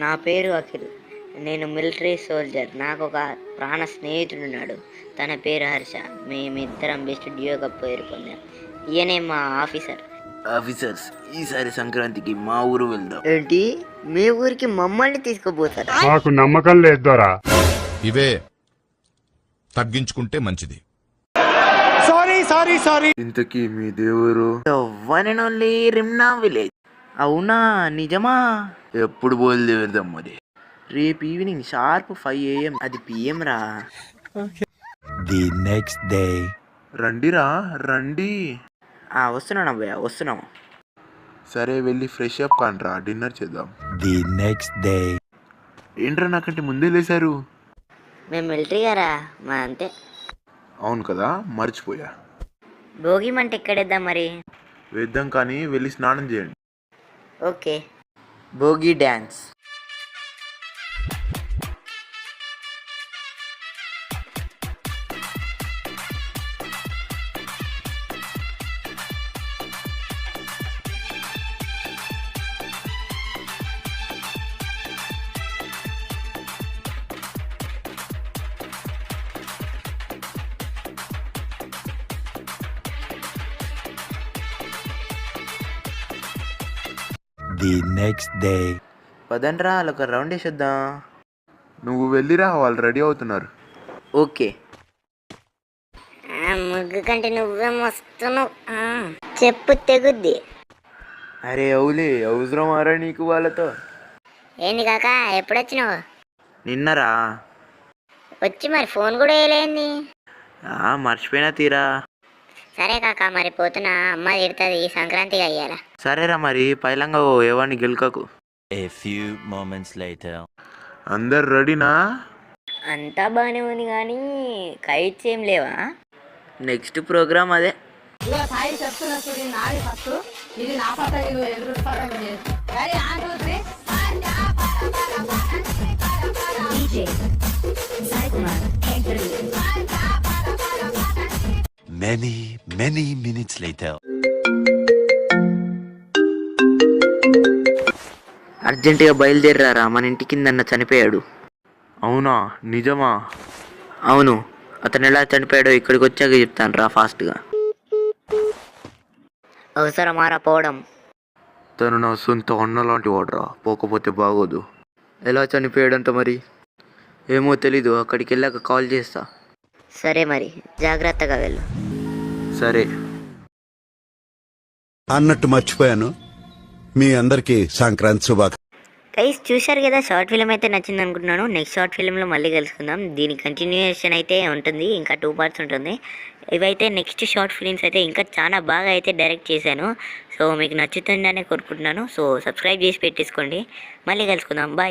నా పేరు అఖిల్. నేను మిలిటరీ సోల్జర్. నాకు ఒక ప్రాణ స్నేహితుడు ఉన్నాడు తన పేరు హర్ష. మేమిద్దరం బెస్ట్ డ్యూగా పేరు పొందాం. ఈయనే మా ఆఫీసర్. ఆఫీసర్స్ ఈసారి సంక్రాంతికి మా ఊరు వెళ్దాం. ఏంటి? మీ ఊరికి మమ్మల్ని తీసుకుపోతారా? మాకు నమ్మకం లేదు ఇవే తగ్గించుకుంటే మంచిది. ఇంతకీ మీ దేవురు? వన్ అండ్ ఓన్లీ రిమ్నా విలేజ్ అవునా? నిజమా? ఎప్పుడు బయలుదేరుదాం మరి? రేపు ఈవినింగ్ షార్ప్ ఫైవ్ ఏఎం అది పిఎం రా. The next day. రండిరా రండి. ఆ, వస్తున్నాం అబ్బాయి వస్తున్నాం. సరే వెళ్ళి ఫ్రెష్ అప్ కానరా డిన్నర్ చేద్దాం. The next day. ఏంట్రా నాకంటే ముందే లేశారు మేము మిలిటరీ గారా? మా అంతే. అవును కదా మర్చిపోయా. భోగి మంట ఎక్కడేద్దాం మరి? వేద్దాం కానీ వెళ్ళి స్నానం చేయండి. Okay. Bhogi dance The next day. పదండ్రా ఒక రౌండ్ వేసొద్దాం. నువ్వు వెళ్ళిరా వాళ్ళు రెడీ అవుతున్నారు. ఓకే. ముగ్గు కంటే నువ్వే మస్తున్నావు. చెప్పు తెగుద్ది. అరే అవులే అవసరం అరా నీకు వాళ్ళతో? ఏంది కాక ఎప్పుడొచ్చినావు? నిన్నరా? వచ్చి మరి ఫోన్ కూడా వేయలేంది. ఆ, మర్చిపోయినా తీరా? సరే కాక మరి పోతున్నా అమ్మ తిడుతుంది సంక్రాంతికి అయ్యారా సరేరా మరి పైలంగా ఓ ఎవరిని గెలుకకు. A few moments later. అందరు రెడీనా? అంతా బాగానే ఉంది కానీ కైట్స్ ఏం లేవా? నెక్స్ట్ ప్రోగ్రామ్ అదే. ఇదిగో సాయి చెప్తున్నా చూడు ఇది నాది ఫస్ట్ ఇది నా పట్ట ఇది ఎదురు పట్ట ready one two three Many, many minutes later. అర్జెంటుగా బయలుదేరారా మన ఇంటి కిందన్న చనిపోయాడు. అవునా? నిజమా? అవును అతను ఎలా చనిపోయాడో ఇక్కడికి వచ్చాక చెప్తాను రా ఫాస్ట్గా. అవసరమారా పోవడం? తను నా సొంత అన్న లాంటి వాడరా పోకపోతే బాగోదు. ఎలా చనిపోయాడంట మరి? ఏమో తెలీదు అక్కడికి వెళ్ళాక కాల్ చేస్తా. సరే మరి జాగ్రత్తగా వెళ్ళు. సరే. అన్నట్టు మర్చిపోయాను. మీ అందరికీ సంక్రాంతి శుభాకాంక్షలు. గైస్ చూశారు కదా షార్ట్ ఫిల్మ్ అయితే నచ్చింది అనుకుంటున్నాను. నెక్స్ట్ షార్ట్ ఫిల్మ్లో మళ్ళీ కలుసుకుందాం. దీని కంటిన్యూషన్ అయితే ఉంటుంది ఇంకా టూ పార్ట్స్ ఉంటుంది. ఇవైతే నెక్స్ట్ షార్ట్ ఫిలిమ్స్ అయితే ఇంకా చాలా బాగా అయితే డైరెక్ట్ చేశాను. సో మీకు నచ్చుతుందనే కోరుకుంటున్నాను. సో సబ్స్క్రైబ్ చేసి పెట్టేసుకోండి. మళ్ళీ కలుసుకుందాం. బాయ్